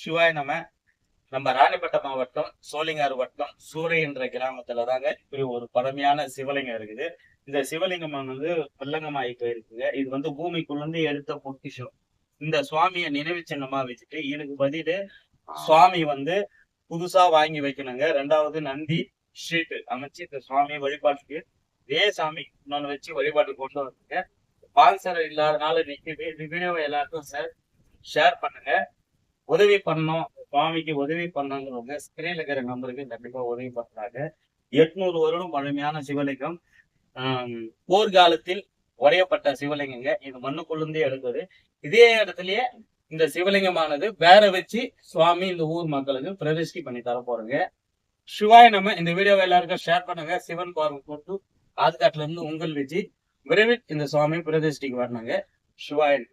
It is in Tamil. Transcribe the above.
சிவாய் நம்ம நம்ம ராணிப்பட்டம் மாவட்டம் சோழிங்காறு வட்டம் சூரை என்ற கிராமத்துல தாங்க இப்படி ஒரு பழமையான சிவலிங்கம் இருக்குது. இந்த சிவலிங்கம் வந்து வெள்ளங்கமாயி போயிருக்குங்க. இது வந்து பூமிக்குள்ளேருந்து எடுத்த பொக்கிஷம். இந்த சுவாமியை நினைவு சின்னமா வச்சுட்டு இதுக்கு பதிலு சுவாமி வந்து புதுசா வாங்கி வைக்கணுங்க. ரெண்டாவது நந்தி ஷீட்டு அமைச்சு இந்த சுவாமி வழிபாட்டுக்கு இதே சாமி இன்னொன்னு வச்சு வழிபாட்டு கொண்டு வந்துங்க பால்சர் இல்லாதனால நிக்குது இந்த வீடியோவை எல்லாருக்கும் ஷேர் ஷேர் பண்ணுங்க. உதவி பண்ணோம் சுவாமிக்கு உதவி பண்ணாங்கிறவங்க ஸ்கிரீன்ல இருக்கிற நம்பருக்கு கண்டிப்பா உதவி பண்றாங்க. எட்நூறு வருடம் பழமையான சிவலிங்கம் போர்க்காலத்தில் உடையப்பட்ட சிவலிங்கங்க. இது மண்ணுக்குள்ளுந்தே எடுத்தது இதே இடத்துலயே இந்த சிவலிங்கமானது வேற வச்சு சுவாமி இந்த ஊர் மக்களுக்கு பிரதிஷ்டி பண்ணி தர போறோங்க. சிவாய் நம்ம இந்த வீடியோவை எல்லாருக்கும் ஷேர் பண்ணுங்க. சிவன் பார்வை போட்டு ஆதுகாட்டுல இருந்து உங்கள் வச்சு விரைவில் இந்த சுவாமி பிரதிஷ்டிக்கு வரணுங்க. சிவாயன்